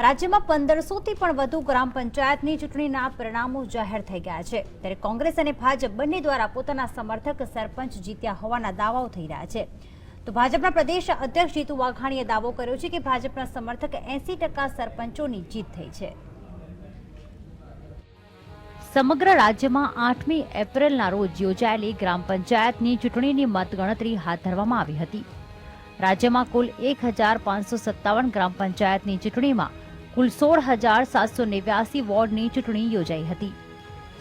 રાજ્યમાં પંદરસોથી પણ વધુ ગ્રામ પંચાયતની ચૂંટણીના પરિણામો જાહેર થઈ ગયા છે. ત્યારે કોંગ્રેસ અને ભાજપ બંને દ્વારા પોતાના સમર્થક સરપંચ જીત્યા હોવાના દાવાઓ થઈ રહ્યા છે. તો ભાજપના પ્રદેશ અધ્યક્ષ જીતુ વાઘાણીએ દાવો કર્યો છે કે ભાજપના સમર્થક એસી ટકા સરપંચોની જીત થઈ છે. સમગ્ર રાજ્યમાં આઠમી એપ્રિલના રોજ યોજાયેલી ગ્રામ પંચાયતની ચૂંટણીની મતગણતરી હાથ ધરવામાં આવી હતી. રાજ્યમાં કુલ એક હજાર પાંચસો સત્તાવન ગ્રામ પંચાયતની ચૂંટણીમાં કુલ સોળ હજાર સાતસો નેવ્યાસી વોર્ડની ચૂંટણી યોજાઈ હતી,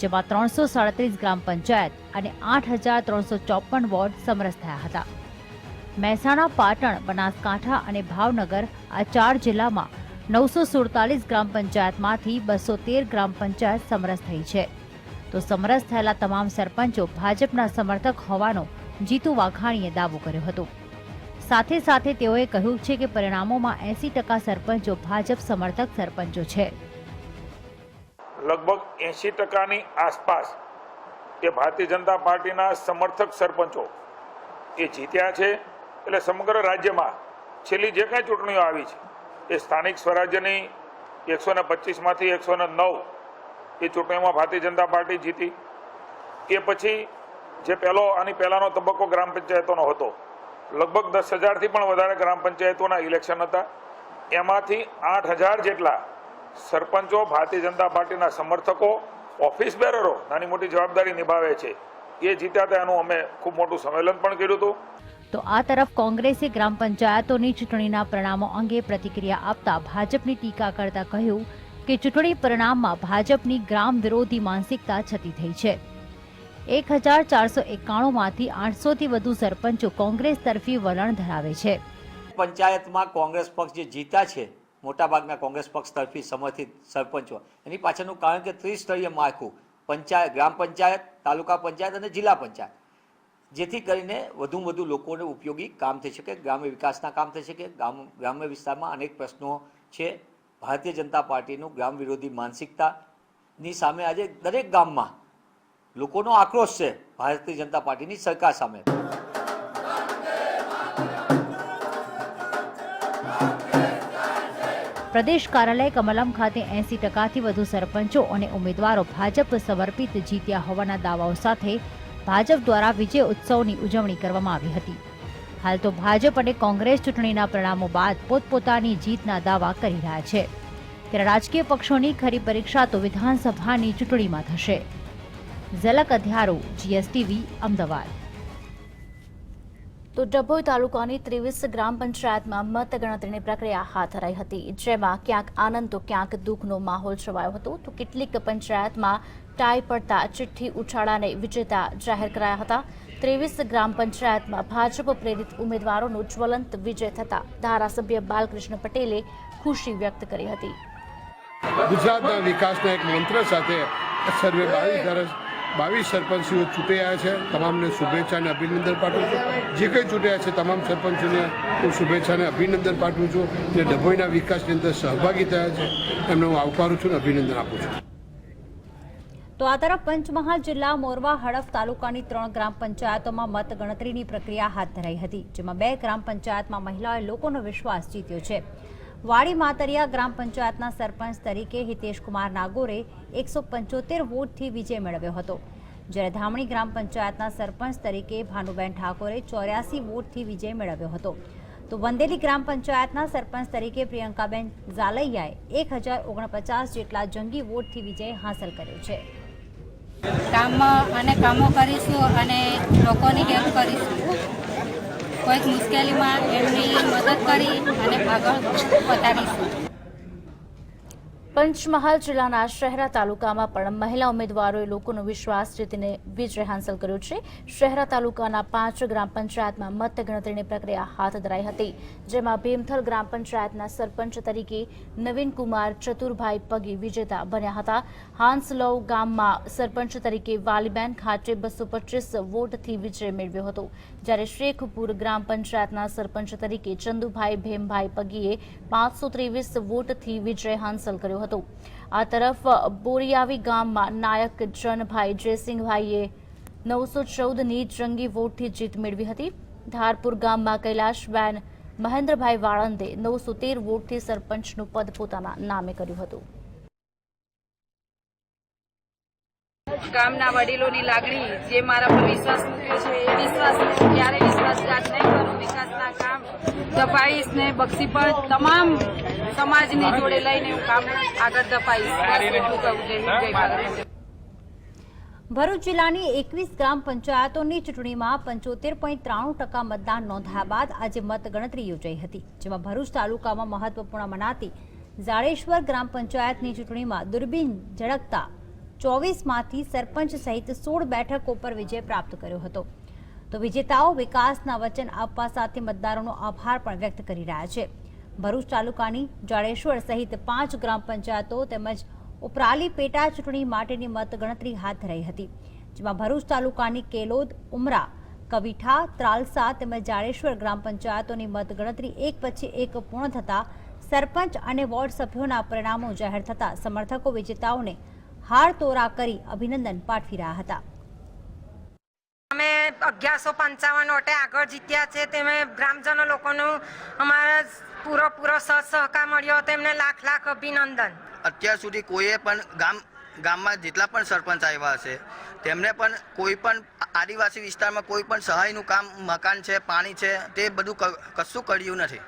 જેમાં ત્રણસો સાડત્રીસ ગ્રામ પંચાયત અને આઠ હજાર ત્રણસો ચોપન વોર્ડ સમરસ થયા હતા. મહેસાણા, પાટણ, બનાસકાંઠા અને ભાવનગર આ ચાર જિલ્લામાં નવસો સુડતાલીસ ગ્રામ પંચાયતમાંથી બસો તેર ગ્રામ પંચાયત સમરસ થઈ છે. તો સમરસ થયેલા તમામ સરપંચો ભાજપના સમર્થક હોવાનો જીતુ વાઘાણીએ દાવો કર્યો હતો. સાથે સાથે તેઓએ કહ્યું છે કે પરિણામોમાં એસી ટકા સરપંચો ભાજપ સમર્થક સરપંચો છે. લગભગ એસી ટકાની આસપાસ કે ભારતીય જનતા પાર્ટીના સમર્થક સરપંચો એ જીત્યા છે. એટલે સમગ્ર રાજ્યમાં છેલ્લી જે કાંઈ ચૂંટણીઓ આવી છે, એ સ્થાનિક સ્વરાજ્યની એકસો ને પચીસમાંથી એકસો ને નવ એ ચૂંટણીમાં ભારતીય જનતા પાર્ટી જીતી. એ પછી જે પહેલો આની પહેલાંનો તબક્કો ગ્રામ પંચાયતોનો હતો લગભગ દસ હજારથી પણ વધારે ગ્રામ પંચાયતોના ઇલેક્શન હતા. એમાંથી આઠ હજાર જેટલા સરપંચો, ભારતીય જનતા પાર્ટીના સમર્થકો ઓફિસ બેરરો નાની મોટી જવાબદારી નિભાવે છે. એ જીત્યા હતા એનું અમે ખૂબ મોટું સંમેલન પણ કર્યું હતું. તો આ તરફ કોંગ્રેસે ગ્રામ પંચાયતોની ચૂંટણીના પરિણામો અંગે પ્રતિક્રિયા આપતા ભાજપની ટીકા કરતા કહ્યું કે ચૂંટણી પરિણામમાં ભાજપની ગ્રામ વિરોધી માનસિકતા છતી થઈ છે. એક હજાર ચારસો એકાણુંમાંથી આઠસોથી વધુ સરપંચો કોંગ્રેસ તરફી વલણ ધરાવે છે. પંચાયતમાં કોંગ્રેસ પક્ષ જે જીતા છે, મોટાભાગના કોંગ્રેસ પક્ષ તરફી સમર્થિત સરપંચો. એની પાછળનું કારણ કે ત્રિસ્તરીય માળખું પંચાયત ગ્રામ પંચાયત, તાલુકા પંચાયત અને જિલ્લા પંચાયત. જેથી કરીને વધુ વધુ લોકોને ઉપયોગી કામ થઈ શકે, ગ્રામ્ય વિકાસના કામ થઈ શકે. ગામ, ગ્રામ્ય વિસ્તારમાં અનેક પ્રશ્નો છે. ભારતીય જનતા પાર્ટીનું ગ્રામ વિરોધી માનસિકતાની સામે આજે દરેક ગામમાં લોકોનો આક્રોશ છે ભારતીય જનતા પાર્ટીની સરકાર સામે. પ્રદેશ કાર્યાલય કમલમ ખાતે એસી ટકાથી વધુ સરપંચો અને ઉમેદવારો ભાજપ સમર્પિત જીત્યા હોવાના દાવાઓ સાથે ભાજપ દ્વારા વિજય ઉત્સવની ઉજવણી કરવામાં આવી હતી. હાલ તો ભાજપ અને કોંગ્રેસ ચૂંટણીના પરિણામો બાદ પોતપોતાની જીતના દાવા કરી રહ્યા છે. ત્યારે રાજકીય પક્ષોની ખરી પરીક્ષા તો વિધાનસભાની ચૂંટણીમાં થશે. ઝલક અધ્યારો જીએસટીવી અમદાવાદ. તો ડભોઈ તાલુકાની ત્રેવીસ ગ્રામ પંચાયતમાં મતગણતરીની પ્રક્રિયા હાથ ધરાઈ હતી જેમાં ક્યાંક આનંદ તો ક્યાંક દુઃખનો માહોલ છવાયો હતો. તો કેટલીક પંચાયતમાં ટાઈ પડતા ચિઠ્ઠી ઉછાળાને વિજેતા જાહેર કરાયા હતા. ત્રેવીસ ગ્રામ પંચાયતમાં ભાજપ પ્રેરિત ઉમેદવારોનો જ્વલંત વિજય થતા ધારાસભ્ય બાલકૃષ્ણ પટેલે ખુશી વ્યક્ત કરી હતી. ગુજરાતના વિકાસના એક મંત્ર સાથે સર્વે બાવીસ બાવીસ સરપંચીઓ ચૂંટાયા છે. તમામને શુભેચ્છા અને અભિનંદન પાઠવું છું. જે કંઈ ચૂંટાયા છે તમામ સરપંચોને હું શુભેચ્છા અને અભિનંદન પાઠવું છું. જે ડભોઈના વિકાસની અંદર સહભાગી થયા છે, એમને હું આવકારું છું અને અભિનંદન આપું છું. તો આ તરફ પંચમહાલ જિલ્લા મોરવા હડફ તાલુકાની ત્રણ ગ્રામ પંચાયતોમાં મતગણતરીની પ્રક્રિયા હાથ ધરાઈ હતી, જેમાં બે ગ્રામ પંચાયતમાં મહિલાઓએ લોકોનો વિશ્વાસ જીત્યો છે. વાડી માતરિયા ગ્રામ પંચાયતના સરપંચ તરીકે હિતેશકુમાર નાગોરે એકસો પંચોતેર વોટથી વિજય મેળવ્યો હતો. જ્યારે ધામણી ગ્રામ પંચાયતના સરપંચ તરીકે ભાનુબેન ઠાકોરે ચોર્યાસી વોટથી વિજય મેળવ્યો હતો. તો વંદેલી ગ્રામ પંચાયતના સરપંચ તરીકે પ્રિયંકાબેન ઝાલૈયાએ એક હજાર ઓગણપચાસ જેટલા જંગી વોટથી વિજય હાંસલ કર્યો છે. કામમાં અને કામો કરીશું અને લોકોની હેલ્પ કરીશું. કોઈક મુશ્કેલીમાં એમની મદદ કરી અને આગળ વધારીશું પંચમહાલ જિલ્લાના શહેરા તાલુકામાં પણ મહિલા ઉમેદવારોએ લોકોનો વિશ્વાસ જીતીને વિજય હાંસલ કર્યો છે. શહેરા તાલુકાના પાંચ ગ્રામ પંચાયતમાં મતગણતરીની પ્રક્રિયા હાથ ધરાઈ હતી, જેમાં ભીમથલ ગ્રામ પંચાયતના સરપંચ તરીકે નવીન કુમાર, ચતુરભાઈ પગી વિજેતા બન્યા હતા. હાંસલવ ગામમાં સરપંચ તરીકે વાલીબેન ખાતે બસો પચીસ વોટથી વિજય મેળવ્યો હતો. જ્યારે શેખપુર ગ્રામ પંચાયતના સરપંચ તરીકે ચંદુભાઈ ભીમભાઈ પગીએ પાંચસો ત્રેવીસ વોટથી વિજય હાંસલ કર્યો હતો. આ તરફ બોરિયાવી ગામમાં નાયક જનભાઈ જયસિંહભાઈએ નવસો ચૌદની જંગી વોટથી જીત મેળવી હતી. ધારપુર ગામમાં કૈલાશબેન મહેન્દ્રભાઈ વાળંદે નવસો તેર વોટથી સરપંચનું પદ પોતાના નામે કર્યું હતું. ગામના વડીલોની લાગણી જે મારા પર વિશ્વાસ મૂક્યો છે, એ વિશ્વાસ ક્યારે વિશ્વાસઘાત નહીં કરું. વિકાસના કામ દબાઈશ ને બક્ષી પર તમામ સમાજની જોડે લઈને હું કામ આગળ ભારત. ભરૂચ જિલ્લાની એકવીસ ગ્રામ પંચાયતોની ચૂંટણીમાં પંચોતેર પોઈન્ટ ત્રાણું ટકા મતદાન નોંધાયા બાદ આજે મતગણતરી યોજાઈ હતી, જેમાં ભરૂચ તાલુકામાં મહત્વપૂર્ણ મનાતી જાડેશ્વર ગ્રામ પંચાયતની ચૂંટણીમાં દુર્બીન ઝળકતા ચોવીસમાંથી સરપંચ સહિત સોળ બેઠકો પર વિજય પ્રાપ્ત કર્યો હતો. તો વિજેતાઓ વિકાસના વચન આપવા સાથે મતદારોનો આભાર પણ વ્યક્ત કરી રહ્યા છે. ભરૂચ તાલુકાની જાડેશ્વર સહિત પાંચ ગ્રામ પંચાયતો તેમજ ઉપરાલી પેટા ચૂંટણી માટેની મતગણતરી હાથ ધરાઈ હતી, જેમાં ભરૂચ તાલુકાની કેલોદ, ઉમરા, કવિઠા, ત્રાલસા તેમજ જાડેશ્વર ગ્રામ પંચાયતોની મતગણતરી એક પછી એક પૂર્ણ થતાં સરપંચ અને વોર્ડ સભ્યોના પરિણામો જાહેર થતાં સમર્થકો વિજેતાઓને હાર તોરા કરી અભિનંદન પાઠવી રહ્યા હતા. અગિયારસો પંચાવન વોટે આગળ જીત્યા છે. તેમે ગ્રામજનો લોકોનું અમારા પૂરો પૂરો સહ સહકાર મળ્યો તેમને લાખ લાખ અભિનંદન. અત્યાર સુધી કોઈએ પણ ગામ, ગામમાં જેટલા પણ સરપંચ આવ્યા હશે, તેમને પણ કોઈ પણ આદિવાસી વિસ્તારમાં કોઈ પણ સહાયનું કામ, મકાન છે, પાણી છે, તે બધું કશું કર્યું નથી.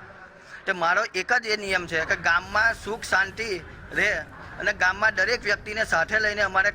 તે મારો એક જ એ નિયમ છે કે ગામમાં સુખ, શાંતિ રહે અને ગામમાં દરેક વ્યક્તિને સાથે લઈને અમારે